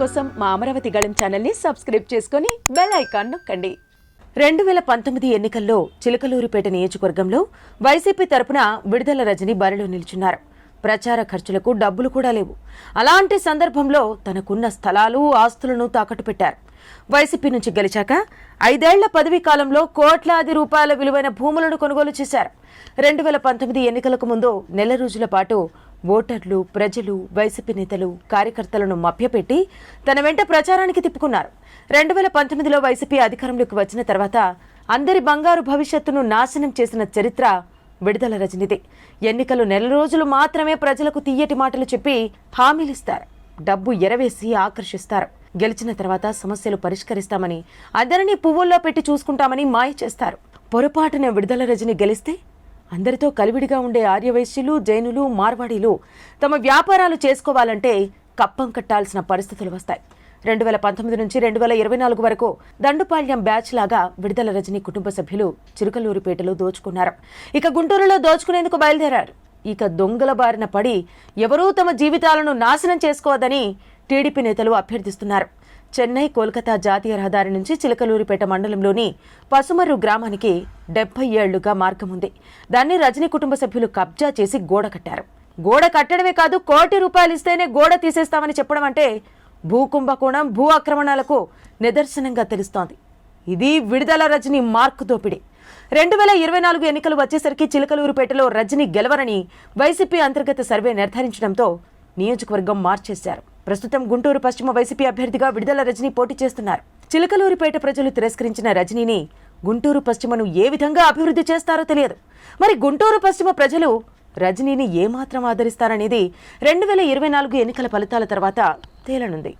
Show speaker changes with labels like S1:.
S1: కోసం మా అమరావతి గళం ఛానల్ని సబ్స్క్రైబ్ చేసుకుని బెల్ ఐకాన్ నొక్కండి. రెండు వేల పంతొమ్మిది ఎన్నికల్లో చిలకలూరిపేట నియోజకవర్గంలో వైసీపీ తరపున విడుదల రజని బరిలో నిల్చున్నారు. ప్రచార ఖర్చులకు డబ్బులు కూడా లేవు. అలాంటి సందర్భంలో తనకున్న స్థలాలు ఆస్తులను తాకట్టు పెట్టారు. వైసీపీ నుంచి గెలిచాక ఐదేళ్ళ పదవీ కాలంలో కోట్లాది రూపాయల విలువైన భూములను కొనుగోలు చేశారు. రెండు వేల పంతొమ్మిది ఎన్నికలకు ముందు నెల రోజుల పాటు ఓటర్లు ప్రజలు వైసీపీ నేతలు కార్యకర్తలను మభ్యపెట్టి తన వెంట ప్రచారానికి తిప్పుకున్నారు. రెండు వేల పంతొమ్మిదిలో వైసీపీ అధికారంలోకి వచ్చిన తర్వాత అందరి బంగారు భవిష్యత్తును నాశనం చేసిన చరిత్ర విడుదల రజనిది. ఎన్నికలు నెల రోజులు మాత్రమే ప్రజలకు తీయటి మాటలు చెప్పి హామీలిస్తారు డబ్బు ఎరవేసి ఆకర్షిస్తారు. గెలిచిన తర్వాత సమస్యలు పరిష్కరిస్తామని అందరినీ పువ్వుల్లో పెట్టి చూసుకుంటామని మాయ చేస్తారు. పొరపాటున విడుదల రజని గెలిస్తే అందరితో కలివిడిగా ఉండే ఆర్యవైశ్యులు జైనులు మార్వాడీలు తమ వ్యాపారాలు చేసుకోవాలంటే కప్పం కట్టాల్సిన పరిస్థితులు వస్తాయి. రెండు వేల పంతొమ్మిది నుంచి రెండు వేల ఇరవై నాలుగు వరకు దండుపాళ్యం బ్యాచ్ లాగా విడుదల రజని కుటుంబ సభ్యులు చిరుకలూరిపేటలో దోచుకున్నారు. ఇక గుంటూరులో దోచుకునేందుకు బయలుదేరారు. ఇక దొంగల బారిన పడి ఎవరూ తమ జీవితాలను నాశనం చేసుకోవద్దని టీడీపీ నేతలు అభ్యర్థిస్తున్నారు. చెన్నై కోల్కతా జాతీయ రహదారి నుంచి చిలకలూరిపేట మండలంలోని పసుమర్రు గ్రామానికి డెబ్బై ఏళ్ళుగా మార్గం ఉంది. దాన్ని రజనీ కుటుంబ సభ్యులు కబ్జా చేసి గోడ కట్టారు. గోడ కట్టడమే కాదు కోటి రూపాయలు ఇస్తేనే గోడ తీసేస్తామని చెప్పడం అంటే భూకుంభకోణం భూ ఆక్రమణలకు నిదర్శనంగా తెలుస్తోంది. ఇది విడుదల రజని మార్కు దోపిడీ. రెండు వేల ఇరవై నాలుగు ఎన్నికలు వచ్చేసరికి చిలకలూరుపేటలో రజని గెలవరని వైసీపీ అంతర్గత సర్వే నిర్ధారించడంతో నియోజకవర్గం మార్చేశారు. ప్రస్తుతం గుంటూరు పశ్చిమ వైసీపీ అభ్యర్థిగా విడుదల రజనీ పోటీ చేస్తున్నారు. చిలకలూరిపేట ప్రజలు తిరస్కరించిన రజనీని గుంటూరు పశ్చిమను ఏ విధంగా అభివృద్ధి చేస్తారో తెలియదు. మరి గుంటూరు పశ్చిమ ప్రజలు రజనీని ఏమాత్రం ఆదరిస్తారనేది రెండు వేల ఇరవై నాలుగు ఎన్నికల ఫలితాల తర్వాత తేలనుంది.